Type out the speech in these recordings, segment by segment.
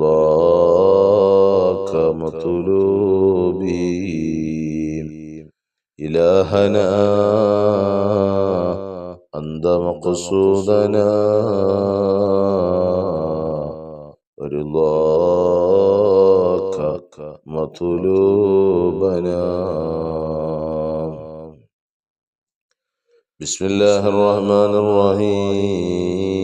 ورضاك مطلوبي إلهنا أنت مقصودنا. ورضاك مطلوبنا بسم الله الرحمن الرحيم.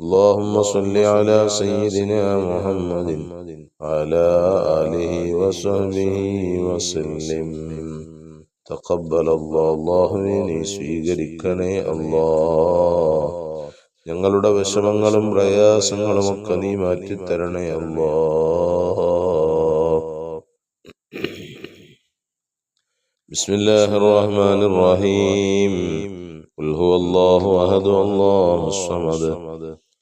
اللهم صل على سيدنا محمد وعلى آله وصحبه وسلم تقبل الله الله നീ സ്വീകരിക്കണേ അല്ലാ ഞങ്ങളുടെ വിഷമങ്ങളും പ്രയാസങ്ങളും ഒക്കെ നീ മാറ്റിത്തരണേ അല്ലാ بسم الله الرحمن الرحيم قل هو الله أحد الله الصمد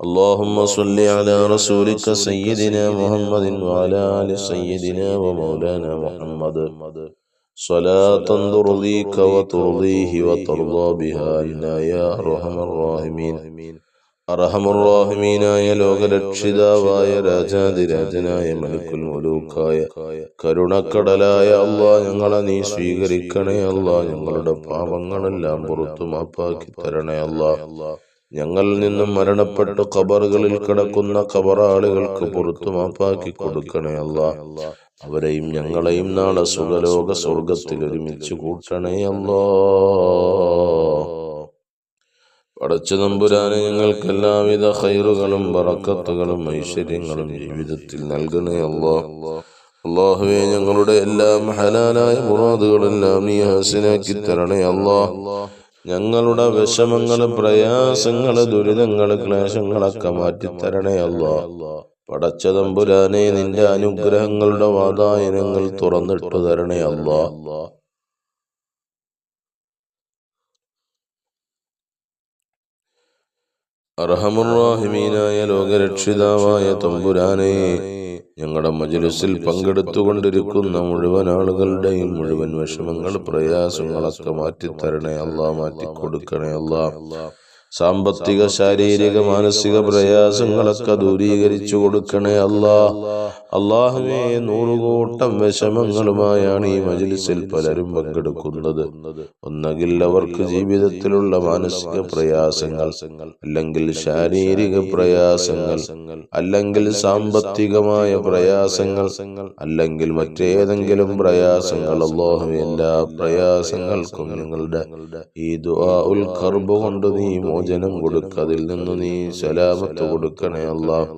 اللهم صل على رسولك سيدنا محمد وعلى آل سيدنا ومولانا محمد صلاة ترضيك وترضيه وترضى بها عنا يا أرحم الراحمين അറഹമുറാഹിമീനായ ലോകരക്ഷിതാവായ രാജാതിരാജനായ മലിക്കുൽ മുലൂക്കായ കരുണക്കടലായ അള്ളാ ഞങ്ങളെ നീ സ്വീകരിക്കണേ അല്ലാ ഞങ്ങളുടെ പാപങ്ങളെല്ലാം പുറത്തു മാപ്പാക്കി തരണേ അല്ലാ ഞങ്ങളിൽ നിന്നും മരണപ്പെട്ട് ഖബറുകളിൽ കിടക്കുന്ന ഖബറാളുകൾക്ക് പുറത്തു മാപ്പാക്കി കൊടുക്കണേ അല്ല. അവരെയും ഞങ്ങളെയും നാളെ സുഖലോക സ്വർഗത്തിൽ ഒരുമിച്ച് കൂട്ടണേ അല്ലോ. പടച്ചു നമ്പുരാനെ ഞങ്ങൾക്ക് എല്ലാവിധ ഹൈറുകളും വറക്കത്തുകളും ഐശ്വര്യങ്ങളും ജീവിതത്തിൽ നൽകണേ അല്ലോ. അള്ളാഹുവെ ഞങ്ങളുടെ എല്ലാം ഹലാലായ മുറാദുകളെല്ലാം നീ ഹാസിനാക്കി തരണേ അല്ലോ. ഞങ്ങളുടെ വിഷമങ്ങൾ പ്രയാസങ്ങൾ ദുരിതങ്ങൾ ക്ലേശങ്ങളൊക്കെ മാറ്റിത്തരണേ അല്ല പടച്ച തമ്പുരാനെ നിന്റെ അനുഗ്രഹങ്ങളുടെ വാതായനങ്ങൾ തുറന്നിട്ട് തരണേ അല്ല അർഹമുറാഹിമീനായ ലോകരക്ഷിതാവായ തമ്പുരാനെ ഞങ്ങളുടെ മജുരസിൽ പങ്കെടുത്തുകൊണ്ടിരിക്കുന്ന മുഴുവൻ ആളുകളുടെയും മുഴുവൻ വിഷമങ്ങൾ പ്രയാസങ്ങളൊക്കെ മാറ്റിത്തരണേ അല്ല മാറ്റിക്കൊടുക്കണേ അല്ലാ. സാമ്പത്തിക ശാരീരിക മാനസിക പ്രയാസങ്ങളൊക്കെ ദൂരീകരിച്ചു കൊടുക്കണേ അല്ലാ അള്ളാഹുവേ നൂറുകൂട്ടം വിഷമങ്ങളുമായാണ് ഈ മജിലിസിൽ പലരും പങ്കെടുക്കുന്നത്. ഒന്നുകിൽ അവർക്ക് ജീവിതത്തിലുള്ള മാനസിക പ്രയാസങ്ങൾ അല്ലെങ്കിൽ ശാരീരിക പ്രയാസങ്ങൾ അല്ലെങ്കിൽ സാമ്പത്തികമായ പ്രയാസങ്ങൾ അല്ലെങ്കിൽ മറ്റേതെങ്കിലും പ്രയാസങ്ങൾ. അള്ളാഹു എല്ലാ പ്രയാസങ്ങൾക്കും നിങ്ങളുടെ ഈ ദുആ ഉൽ കർബ് കൊണ്ട് നീ മോചനം കൊടുക്ക. അതിൽ നിന്ന് നീ സലാമത്ത് കൊടുക്കണേ അള്ളാഹ്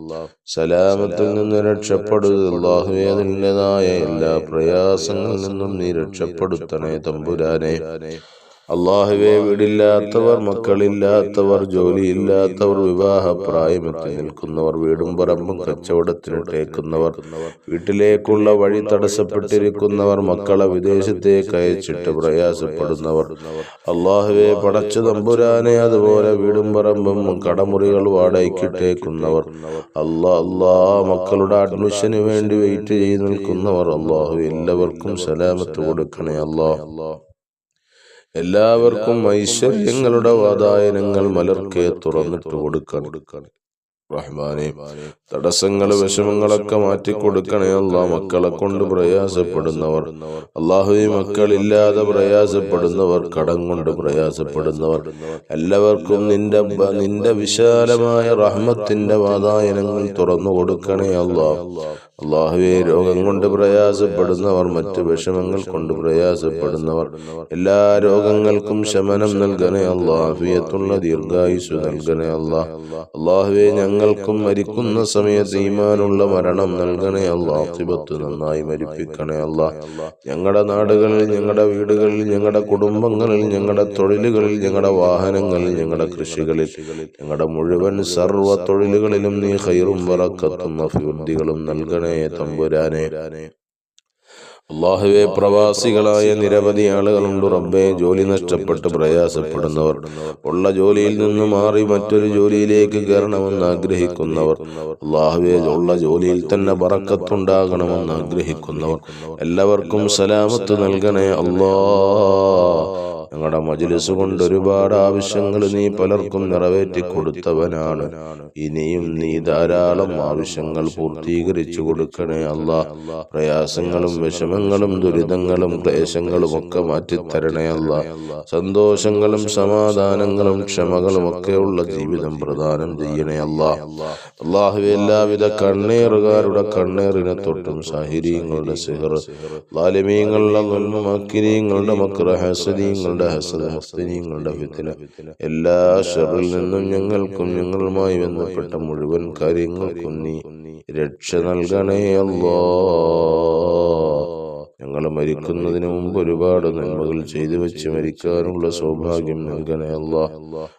സലാമത്തിൽ നിന്ന് രക്ഷപ്പെടുക അള്ളാഹുവേ അതിന്റെതായ എല്ലാ പ്രയാസങ്ങളിൽ നിന്നും നീ രക്ഷപ്പെടുത്തണേ തമ്പുരാനെ. അള്ളാഹുവെ വീടില്ലാത്തവർ മക്കളില്ലാത്തവർ ജോലിയില്ലാത്തവർ വിവാഹ പ്രായമെത്തി നിൽക്കുന്നവർ വീടും പറമ്പും കച്ചവടത്തിനിട്ടേക്കുന്നവർ വീട്ടിലേക്കുള്ള വഴി തടസ്സപ്പെട്ടിരിക്കുന്നവർ മക്കളെ വിദേശത്തേക്ക് അയച്ചിട്ട് പ്രയാസപ്പെടുന്നവർ. അള്ളാഹുവെ പടച്ചു തമ്പുരാനെ അതുപോലെ വീടും പറമ്പും കടമുറികൾ വാടകയ്ക്കിട്ടേക്കുന്നവർ അല്ലാ അല്ലാ മക്കളുടെ അഡ്മിഷന് വേണ്ടി വെയിറ്റ് ചെയ്ത് നിൽക്കുന്നവർ. അള്ളാഹു എല്ലാവർക്കും സലാമത്ത് കൊടുക്കണേ അല്ലാ എല്ലാവർക്കും ഐശ്വര്യങ്ങളുടെ വാതായനങ്ങൾ മലർക്കെ തുറന്നിട്ട് കൊടുക്കണം. റഹ്മാനെ തടസ്സങ്ങൾ വിഷമങ്ങളൊക്കെ മാറ്റിക്കൊടുക്കണേ അല്ലാ മക്കളെ കൊണ്ട് പ്രയാസപ്പെടുന്നവർ. അള്ളാഹു മക്കളില്ലാതെ പ്രയാസപ്പെടുന്നവർ കടം കൊണ്ട് പ്രയാസപ്പെടുന്നവർ. എല്ലാവർക്കും നിന്റെ നിന്റെ വിശാലമായ റഹ്മത്തിന്റെ വാതായനങ്ങൾ തുറന്നു കൊടുക്കണേ അല്ലാ അള്ളാഹുവെ രോഗം കൊണ്ട് പ്രയാസപ്പെടുന്നവർ മറ്റ് വിഷമങ്ങൾ കൊണ്ട് പ്രയാസപ്പെടുന്നവർ. എല്ലാ രോഗങ്ങൾക്കും ശമനം നൽകണേ അള്ളാഹുയത്തുള്ള ദീർഘായുസ് നൽകണേ അള്ളാഹ്. അള്ളാഹുവെ ഞങ്ങൾക്കും മരിക്കുന്ന സമയത്ത് ഈമാനുള്ള മരണം നൽകണേ അള്ളാഹിബത്ത് നന്നായി മരിപ്പിക്കണേ അള്ളാഹ്. ഞങ്ങളുടെ നാടുകളിൽ ഞങ്ങളുടെ വീടുകളിൽ ഞങ്ങളുടെ കുടുംബങ്ങളിൽ ഞങ്ങളുടെ തൊഴിലുകളിൽ ഞങ്ങളുടെ വാഹനങ്ങളിൽ ഞങ്ങളുടെ കൃഷികളിൽ ഞങ്ങളുടെ മുഴുവൻ സർവ തൊഴിലുകളിലും നീ ഹൈറും വറക്കത്തും അഭിവൃദ്ധികളും നൽകണേ തമ്പുരാനെ അള്ളാഹുവെ പ്രവാസികളായ നിരവധി ആളുകളുണ്ട് റബ്ബെ. ജോലി നഷ്ടപ്പെട്ട് പ്രയാസപ്പെടുന്നവർ. ഉള്ള ജോലിയിൽ നിന്ന് മാറി മറ്റൊരു ജോലിയിലേക്ക് കയറണമെന്ന് ആഗ്രഹിക്കുന്നവർ. അള്ളാഹുവെ ഉള്ള ജോലിയിൽ തന്നെ ബറക്കത്തുണ്ടാകണമെന്ന് ആഗ്രഹിക്കുന്നവർ. എല്ലാവർക്കും സലാമത്ത് നൽകണേ അല്ലാ ഞങ്ങളുടെ മജിലിസ് കൊണ്ട് ഒരുപാട് ആവശ്യങ്ങൾ നീ പലർക്കും നിറവേറ്റി കൊടുത്തവനാണ്. ഇനിയും നീ ധാരാളം ആവശ്യങ്ങൾ പൂർത്തീകരിച്ചു കൊടുക്കണേ അല്ല. പ്രയാസങ്ങളും വിഷമങ്ങളും ദുരിതങ്ങളും ക്ലേശങ്ങളും ഒക്കെ മാറ്റിത്തരണേ അല്ല. സന്തോഷങ്ങളും സമാധാനങ്ങളും ക്ഷമകളും ഒക്കെയുള്ള ജീവിതം പ്രദാനം ചെയ്യണേ അല്ല. അള്ളാഹു എല്ലാവിധ കണ്ണേറുകാരുടെ കണ്ണേറിനെ തൊട്ടും സാഹിര്യങ്ങളുടെ സിഹർ ലാലിമീങ്ങളുടെ മക്കിരീങ്ങളുടെ മക്ര ഹസദീങ്ങളുടെ ഹസദ് ഹസ്തനീങ്ങളുടെ ഫിത്തിന. എല്ലാ ഷറിൽ നിന്നും ഞങ്ങൾക്കും ഞങ്ങളുമായി ബന്ധപ്പെട്ട മുഴുവൻ കാര്യങ്ങൾക്കും നീ രക്ഷ നൽകണേ അല്ലോ. ഞങ്ങൾ മരിക്കുന്നതിന് മുമ്പ് ഒരുപാട് നന്മകൾ ചെയ്തു വെച്ച് മരിക്കാനുള്ള സൗഭാഗ്യം നൽകണേ അല്ലാ.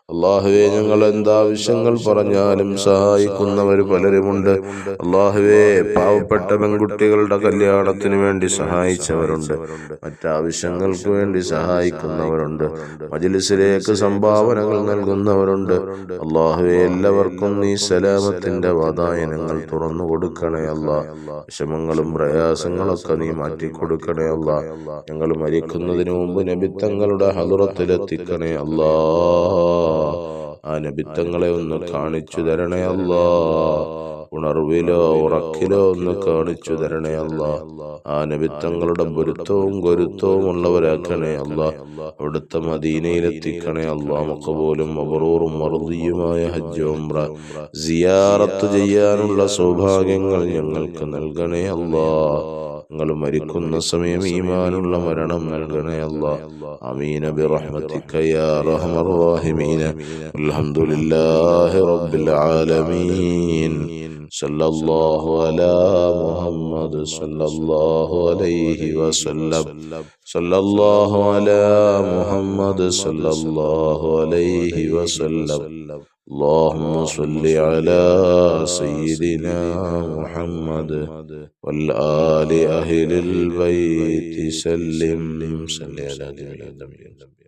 അള്ളാഹുവെ ഞങ്ങൾ എന്താവശ്യങ്ങൾ പറഞ്ഞാലും സഹായിക്കുന്നവർ പലരുമുണ്ട്. അള്ളാഹുവെ പാവപ്പെട്ട പെൺകുട്ടികളുടെ കല്യാണത്തിന് വേണ്ടി സഹായിച്ചവരുണ്ട്. മറ്റാവശ്യങ്ങൾക്ക് വേണ്ടി സഹായിക്കുന്നവരുണ്ട്. മജിലിസിലേക്ക് സംഭാവനകൾ നൽകുന്നവരുണ്ട്. അള്ളാഹുവെ എല്ലാവർക്കും നീ സലാമത്തിന്റെ വാതായനങ്ങൾ തുറന്നു കൊടുക്കണേ അല്ല. വിഷമങ്ങളും പ്രയാസങ്ങളൊക്കെ നീ മാറ്റിക്കൊടുക്കണേ അല്ല. ഞങ്ങൾ മരിക്കുന്നതിന് മുമ്പ് നബിത്തങ്ങളുടെ ഹലുറത്തിലെത്തിക്കണേ അല്ലാ. ആ നബിത്തങ്ങളെ ഒന്ന് കാണിച്ചു തരണേ അല്ലാ ഉണർവിലോ ഉറക്കിലോ ഒന്ന് കാണിച്ചു തരണേ അല്ല ആ നബിത്തങ്ങളുടെ പൊരുത്തവും ഗുരുത്വവും ഉള്ളവരാക്കണേ അല്ല അവിടുത്തെ മദീനയിലെത്തിക്കണേ അല്ല പോലും മബറൂറും മറുതിയുമായ ഹജ്ജ് സിയാറത്ത് ചെയ്യാനുള്ള സൗഭാഗ്യങ്ങൾ ഞങ്ങൾക്ക് നൽകണേ അല്ലാ നിങ്ങൾ മരിക്കുന്ന സമയം ഈമാനുള്ള മരണം നൽകണേ അല്ല അമീന برحمتك يا ارحم الراحمين الحمد لله رب العالمين صلى الله على محمد صلى الله عليه وسلم صلى الله على محمد صلى الله عليه وسلم اللهم صل على سيدنا محمد والآل أهل البيت سلم صل على نبينا